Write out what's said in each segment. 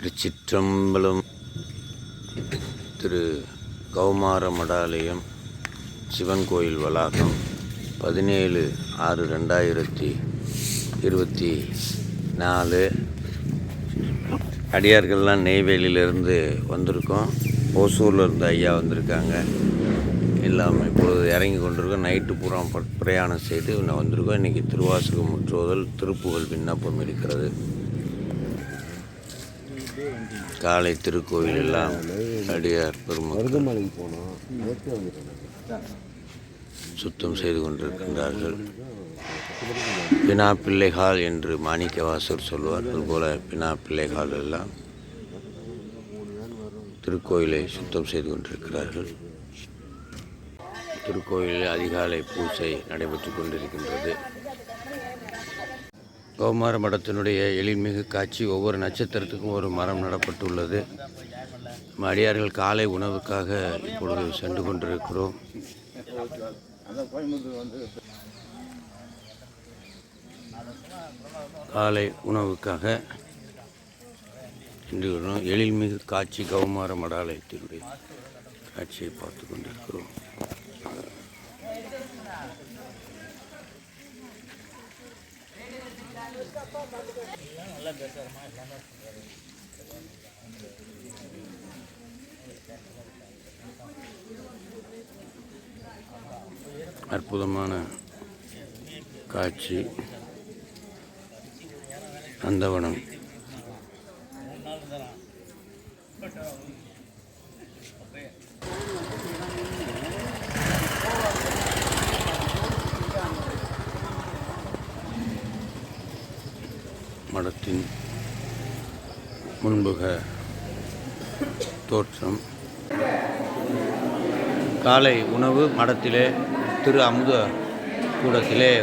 திருச்சிற்றம்பலம் திரு கௌமார மடாலயம் சிவன் கோயில் வளாகம் பதினேழு ஆறு ரெண்டாயிரத்தி இருபத்தி நாலு. அடியார்கள்லாம் நெய்வேலியிலேருந்து வந்திருக்கோம். ஓசூரில் இருந்து ஐயா வந்திருக்காங்க. எல்லாமே இப்பொழுது இறங்கி கொண்டிருக்கோம். நைட்டு பூரா பிரயாணம் செய்து இன்னும் வந்திருக்கோம். இன்றைக்கி திருவாசகம் முற்றுவதல் திருப்புகழ் விண்ணப்பம் இருக்கிறது. காலை திருக்கோயில் எல்லாம் அடியார் பெருமக்கள் சுத்தம் செய்து கொண்டிருக்கின்றார்கள். பினா பிள்ளைகால் என்று மாணிக்கவாசர் சொல்வார் அதுபோல பினா பிள்ளைகால் எல்லாம் திருக்கோயிலை சுத்தம் செய்து கொண்டிருக்கிறார்கள். திருக்கோயிலில் அதிகாலை பூஜை நடைபெற்று கொண்டிருக்கின்றது. கௌமார மடத்தினுடைய எழில்மிகு காட்சி ஒவ்வொரு நட்சத்திரத்துக்கும் ஒரு மரம் நடப்பட்டுள்ளது. அடியார்கள் காலை உணவுக்காக இப்பொழுது சென்று கொண்டிருக்கிறோம். காலை உணவுக்காக சென்று எழில்மிகு காட்சி கௌமார மடாலயத்தினுடைய காட்சியை பார்த்து கொண்டிருக்கிறோம். அற்புதமான காட்சி. நந்தவனம். மரத்தின் முன்புக தோற்றம். காலை உணவு மடத்திலே திரு அமுத கூடத்திலே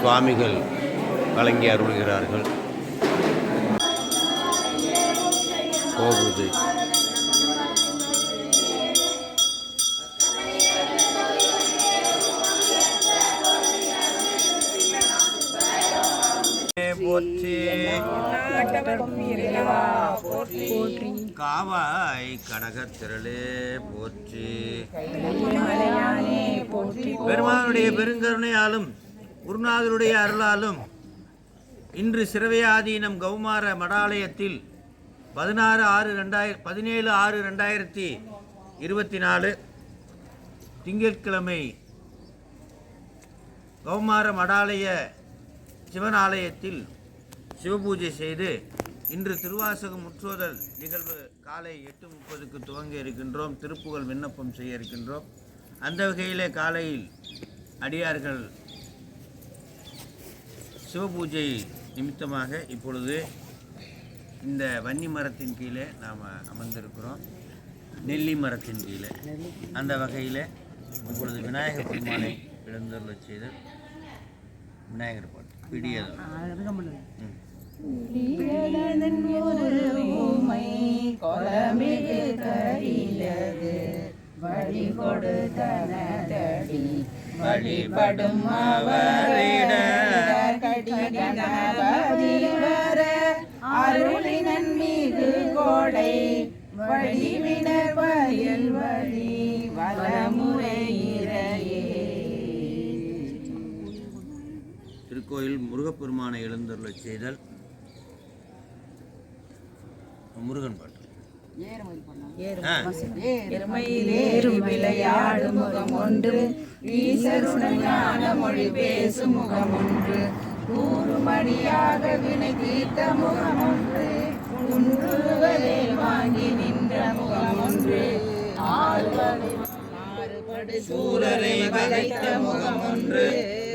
சுவாமிகள் வழங்கி அருள்கிறார்கள். கோபூஜை. காவாய் கடகத்திரளே போற்றி. பெருமானுடைய பெருங்கருணையாலும் குருநாதருடைய அருளாலும் இன்று சிறவையாதீனம் கௌமார மடாலயத்தில் பதினாறு ஆறு ரெண்டாயிர பதினேழு ஆறு ரெண்டாயிரத்தி இருபத்தி நாலு திங்கட்கிழமை கௌமார மடாலய சிவன் ஆலயத்தில் சிவபூஜை செய்து இன்று திருவாசகம் முற்றுவதல் நிகழ்வு காலை எட்டு முப்பதுக்கு துவங்க இருக்கின்றோம் திருப்புகழ் விண்ணப்பம் செய்ய இருக்கின்றோம். அந்த வகையிலே காலையில் அடியார்கள் சிவபூஜை நிமித்தமாக இப்பொழுது இந்த வன்னி மரத்தின் கீழே நாம் அமர்ந்திருக்கிறோம். நெல்லி மரத்தின் கீழே. அந்த வகையில் இப்பொழுது விநாயகர் பெருமானை எழுந்தருளச் செய்து விநாயகர் பாட்டு பிடியது ம். ஊமை கொலமிகு கரிலது வழி கொடுத்தனதடி வழிபடும் அவரிட கடிகணபதி அருளினன் மீது கோடை வழிவினர் வயல் வழி வளமுறை திருக்கோயில் முருகப்பெருமானை எழுந்தருளச் செய்தல் முருகன் பாட்டு. விளையாடும் முகம் ஒன்று ஈசருடன் ஞான மொழி பேசும் முகம் ஒன்று கூறுமடியாக வினை தீர்த்த முகம் ஒன்று குன்றுவலே வாங்கி நின்ற முகம் ஒன்று சூரரை வளைத்த முகம் ஒன்று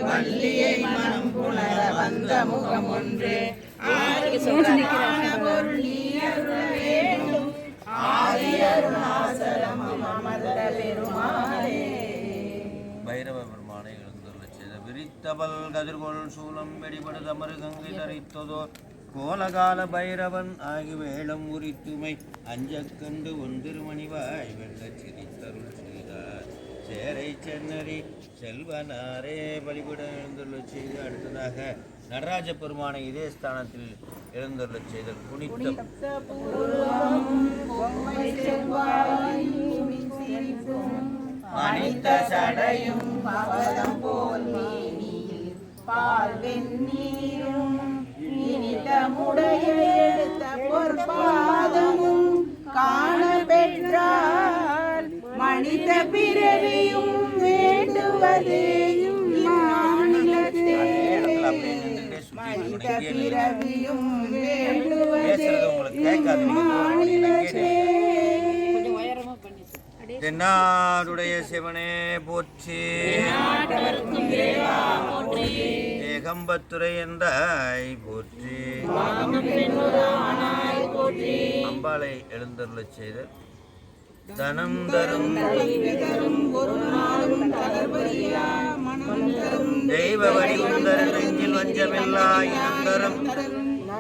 வள்ளியை மனம் புணர வந்த முகம் ஒன்று பைரவ பெருமானை எழுந்துள்ள செய்த விரித்தவள் கதிர்கொள் சூலம் வெடிபடுத மருகங்கை தரித்ததோர் கோலகால பைரவன் ஆகி வேளம் உரித்துமை அஞ்சக்கண்டு ஒன்றிருமணிவாய் வெள்ள சிரித்தருள் செய்தார். சேரை சென்னரி செல்வனாரே வழிபட எழுந்துள்ள செய்து அடுத்ததாக நடராஜ பெருமானை இதே ஸ்தானத்தில் எழுந்தருளச் செய்தல் குனித்த மனித சடையும் பவதம் போல் பால் வெந்நீரும் இனிதமுடைய எடுத்த பொற்பாதமும் காண பெற்றால் மனித பிறவி பிறவியும் இம்மாநிலத்தே தென்னாடுடைய சிவனே போற்றி. ஏகம்பத்துரை என்றாய் போற்றி. அம்பாளை எழுந்தருளச் செய்தல் தனம் தரும் தெய்வ வடிவம் தரும் நெஞ்சில் வஞ்சமில்லா இனம் தரும்.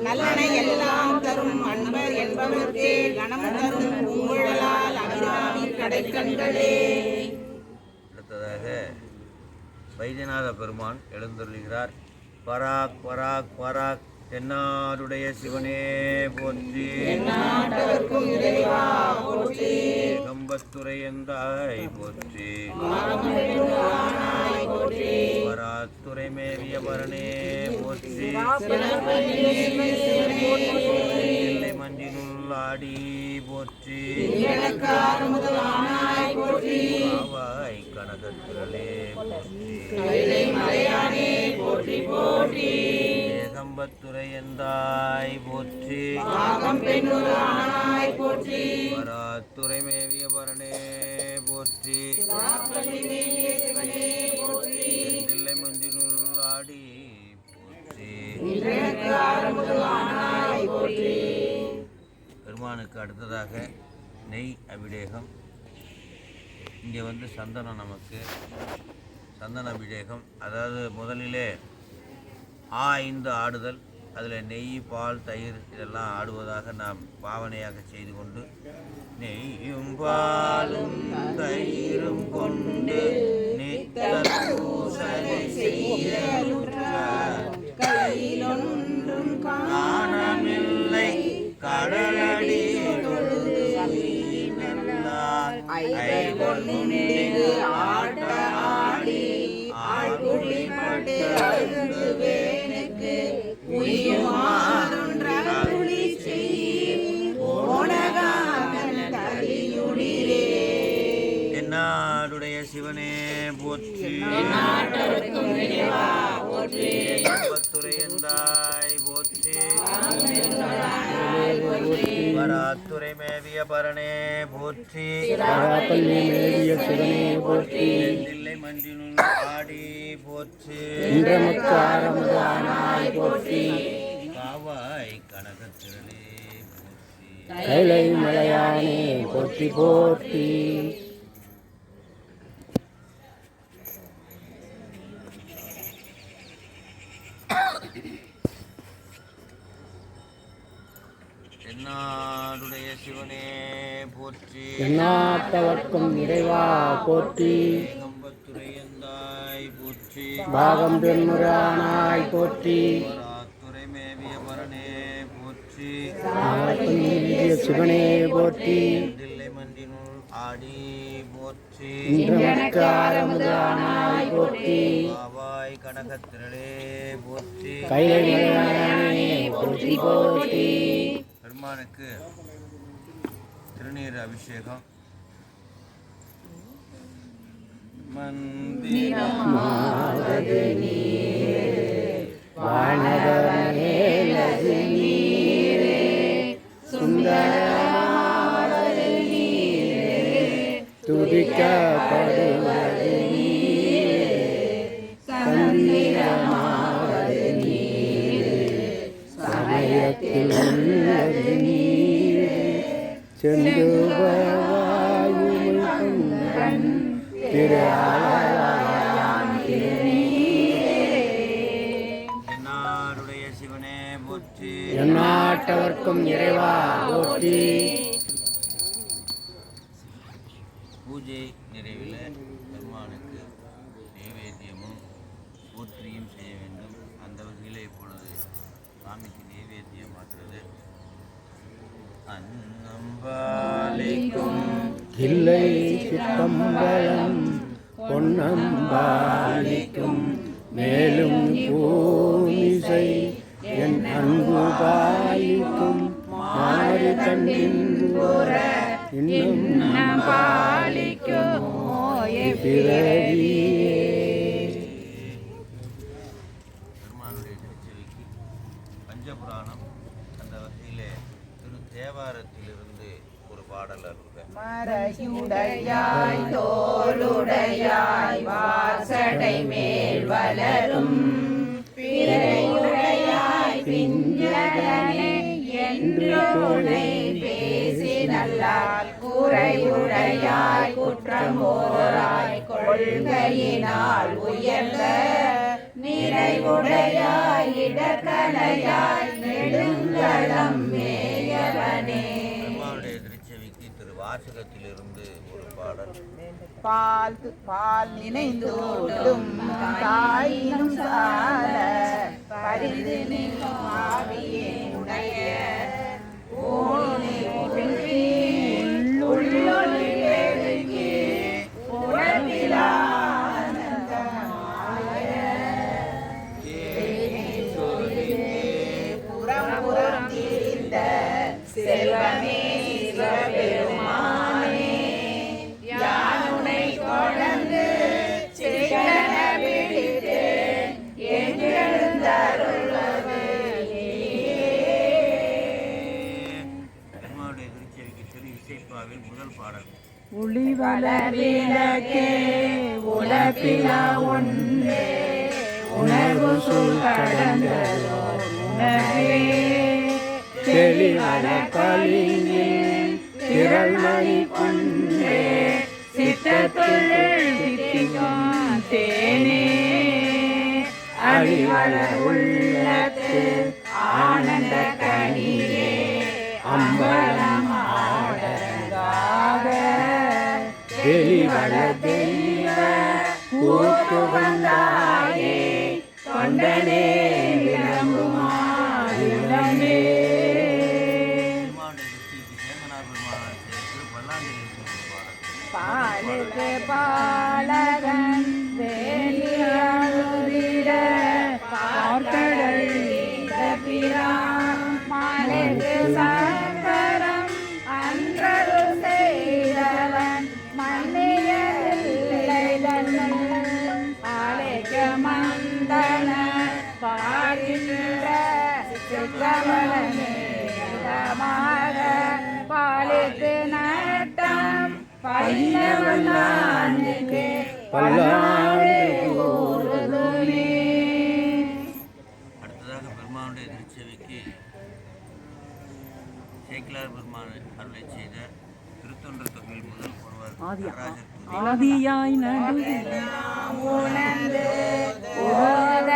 நலனை எல்லாம் தரும் அன்பர் என்பவர்க்கே கணம் தரும் பூங்குழலால் அபிராமி கடைக்கண்களே. அடுத்ததாக வைத்தியநாத பெருமான் எழுந்தருளுகிறார். பராக் பராக் பராக். தென்னாடுடைய சிவனே போற்றி. கம்பத்துறை என்றாய் போற்றி. வராத்துறை மேவிய பரணே போற்றி. இல்லை மஞ்சினுள் ஆடி போற்றி. காவாய் கனகத்திரளே போற்றி ஏகம்பத்துறை என்றாய் போற்றி வராத்துறை மேவிய பரணே போற்றி தில்லை மஞ்சினுள் ஆடி போற்றி பெருமானுக்கு அடுத்ததாக நெய் அபிடேகம். இங்கே வந்து சந்தனம் நமக்கு சந்தன அபிஷேகம் அதாவது முதலிலே ஆ ஐந்து ஆடுதல் அதில் நெய் பால் தயிர் இதெல்லாம் ஆடுவதாக நாம் பாவனையாக செய்து கொண்டு நெய்யும் பாலும் தயிரும் கொண்டு நித்த கையிலொன்றும் காணமில்லை கடலடி ஐவொன்னின்று ஆட்ட ஆடி ஆட்குடிப்பட்டு அழுது வேனுக்கு உயுமாறொன்ற அருளி செய்யும். ஓனகாகன தலியுடிரே என்னாடுடைய சிவனே போற்றி. துறை போற்றி. வராத்துறை மேவிய பரணே போற்றி பராப்பள்ளி மேவிய சிவனே போற்றி தில்லை மஞ்சினுள் ஆடி போற்றி இன்றமுக்கு ஆரமுது ஆனாய் போற்றி காவாய் கனகத்திரளே போற்றி கைலை மலையானே போற்றி போற்றி என்னாடுடைய சிவனே போற்றி. எந்நாட்டவர்க்கும் இறைவா போற்றி. ஏகம்பத்துறை எந்தாய் போற்றி. பாகம் பெண்முறானாய் போற்றி. வராத்துறை மேவிய பரணே போற்றி சிவனே போற்றி. தில்லை மந்தினுள் ஆடி போற்றி. இன்றமுக்கு ஆரமுது ஆனாய் போற்றி. பாவாய் கனகத்திரளே போற்றி. கைலை போற்றி போற்றி. பெருமானுக்கு திருநீர் அபிஷேகம். மந்திரம் வானகமேலது நீரே சுந்தரமாவது துதிக்கப்படுவது சந்திரமாவது சமயத்தில் செந்துவாயுமை திரு என்னாருடைய சிவனே போற்றி எந்நாட்டவர்க்கும் இறைவா போற்றி. பூஜை. சித்தம்பலம் பொன்னம்பாலிக்கும் மேலும் பூமிசை என் அன்பு பாலிக்கும் மாறு கண்டின்புற இன்னும் பாலிக்குமோ பிறவியே மறையுடையாய் தோளுடையாய் வாசடை மேல் வளரும். பிறையுடையாய் பிஞ்சடனே என்று பேசி நல்லால் குறையுடையாய் குற்றமோராய் கொள்கையினால் உயர்ந்த நிறைவுடையாய் இடக்கலையாய் நெடுங்களம் மேயவனே வாசகத்திலிருந்து ஒரு பாடல். பால் பால் நினைந்தோடும் தாயினும் சால பரிந்து நிற்கும் ஆவியே உடைய ஊனே ஒழுங்கி உள்ளொளி และก็ कृपा அடுத்ததாக பெருமானுடைய திருச்செவிக்கு சேக்கிலார் பெருமான் அருளை செய்த திருத்தொன்ற தொகையில் முதல் ஒருவர். ஆதியாய் உணர்ந்து ஓத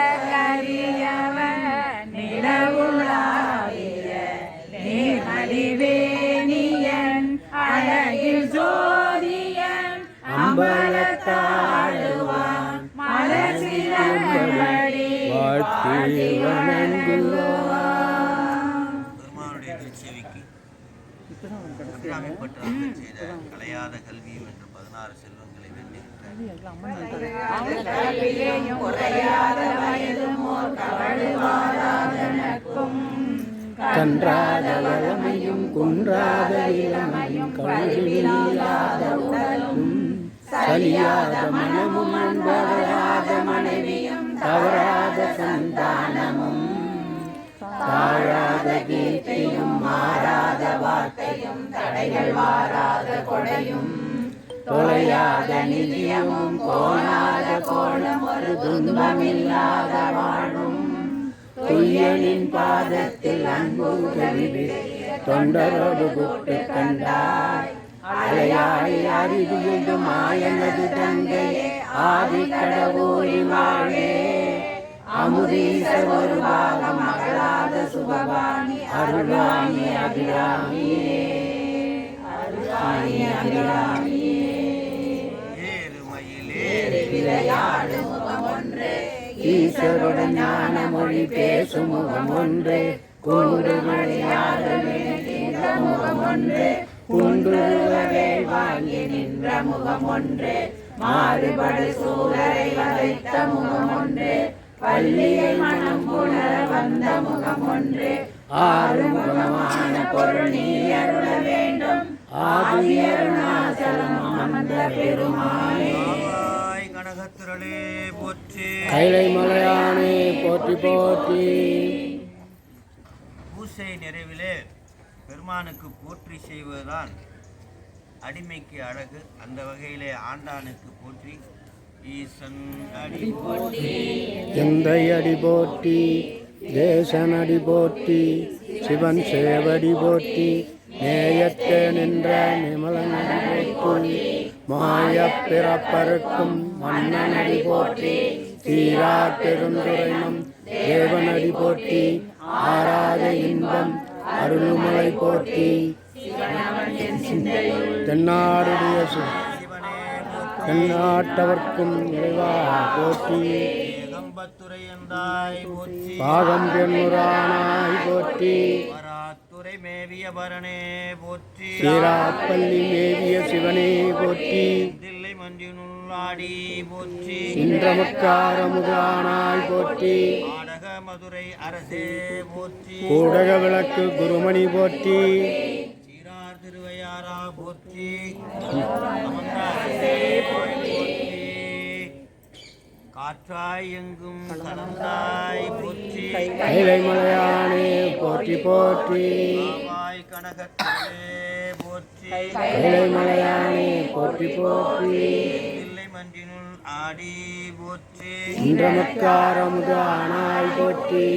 பெருமானுடைய திருச்செவிக்கு அபிராமிப்பட்டு செய்த கலையாத கல்வியும் என்ற பதினாறு செல்வங்களை வென்றிருக்கிறார் கன்றாத வளமையும் குன்றாத இளமையும் கழுவில்லாத உடலும் சலியாத மனமும் அன்படையாத மனைவி தவறாத சந்தானமும் தாழாத கீர்த்தியும் மாறாத வார்த்தையும் தடைகள் வாராத கொடையும் தொலையாத நிதியமும் கோணாத கோணம் ஒரு துன்பமில்லாத வாழும் துயலின் பாதத்தில் அன்பு தொண்டரோடு கூட்டு கண்டாய். அலையாய் அறிவியது மாயனது தங்கையே ஆதி கடவுளி வாழே அமுதீச ஒரு பாகம் மகளாத சுபவாணி அருளாமி அபிராமியே. அருளாமி அபிராமியே. ஏறுமயிலே. விளையாடு முகம் ஒன்று ஈஸ்வருடன் ஞான மொழி பேசும் முகம் ஒன்றே கூடு விளையாட நின்ற முகம் ஒன்றே குண்டுருவவே வாங்கி நின்ற முகம் ஒன்றே மாறுபடு சூழலை வளைத்த முகம் ஒன்றே பள்ளியை மனம் புணர வந்த முகம் ஒன்றே ஆறுமுகமான பொருள் நீ அருள வேண்டும். ஆதி அருணாசலம் அமர்ந்த பெருமானே கனகத்திரளே போற்றி. கைலை மலையானே போற்றி போற்றி. பூசை நிறைவிலே பெருமானுக்கு போற்றி செய்வதுதான் அடிமைக்கு அழகு. அந்த வகையிலே ஆண்டானுக்கு போற்றி எந்தை அடி போற்றி தேசன் அடி போற்றி சிவன் சேவடி போட்டி நேயத்தே நின்ற நிமலன் அடி போற்றி மாயப் பிறப்பருக்கும் மன்னன் அடி தீரா சீரா பெருந்துரைமம் தேவனடி போட்டி ஆராத இன்பம் அருள்மலை போட்டி தென்னாடுடைய சு- தென்னாட்டவர்க்கும் இறைவா போற்றி. பாகம் பெண்ணுரானாய் போற்றி. வராத்துறை மேவிய பரணே போற்றி சீராப்பள்ளி மேவிய சிவனே போற்றி. தில்லை மஞ்சினுள்ளாடி போற்றி இன்றமுக்காரமுதானாய் போற்றி. மதுரை அரசே போற்றி ஊடக விளக்கு குருமணி போற்றி. போற்றி காற்றாய் எங்கும் கலந்தாய் போற்றி. கைலை மலையானே போற்றி போற்றி. காவாய் கனகத்திலே போற்றி. கைலை மலையானே போற்றி போற்றி. தில்லை மஞ்சினுள் ஆடி போற்றி. இன்றமுக்காரமுதானாய் போற்றி.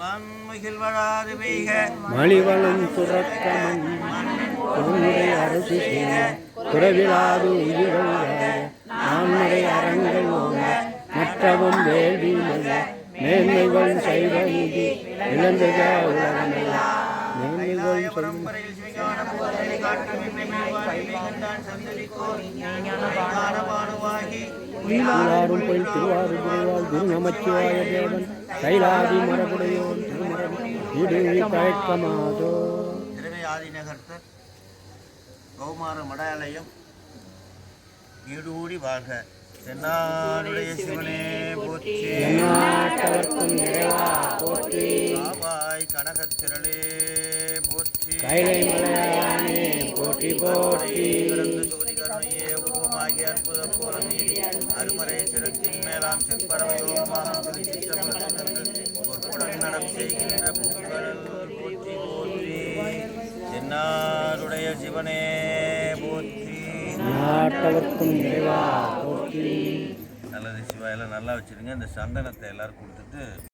வன்முகில் வளாது பெய்க. மலிவளம் துறக்கமன் பொன்னுடைய அரசு செய்ய குறைவிலாது உயிர்கள் நான்முறை அரங்கள் ஓங்க மற்றவும் வேள்வி மல்ல மேன்மைகள் செய்வ நீதி இழந்துக உலகமெல்லாம் போய் திருவாரூர் குரு நமச்சிவாய தேவன் கைலாதி மரபுடையோன் திருமரம் திரவை ஆதிநகர்த்தர் கௌமார மடாலயம். நீடூடி வாழ்க தென்னாடுடைய சிவனே போற்றி. காவாய் கனகத்திரளே போற்றி. போற்றி போற்றி. கிடந்து ஜோதி கருணையே உருவமாகி அற்புத கோலமீறி அருமறை சிறத்தின் மேலாம் பொற்புடன் நடம் செய்கின்ற தென்னாருடைய சிவனே போற்றி. நாட்டவர்க்கும் நிறைவா போற்றி. நல்லது சிவாயெல்லாம் நல்லா வச்சிருங்க. இந்த சந்தனத்தை எல்லாரும் கொடுத்துட்டு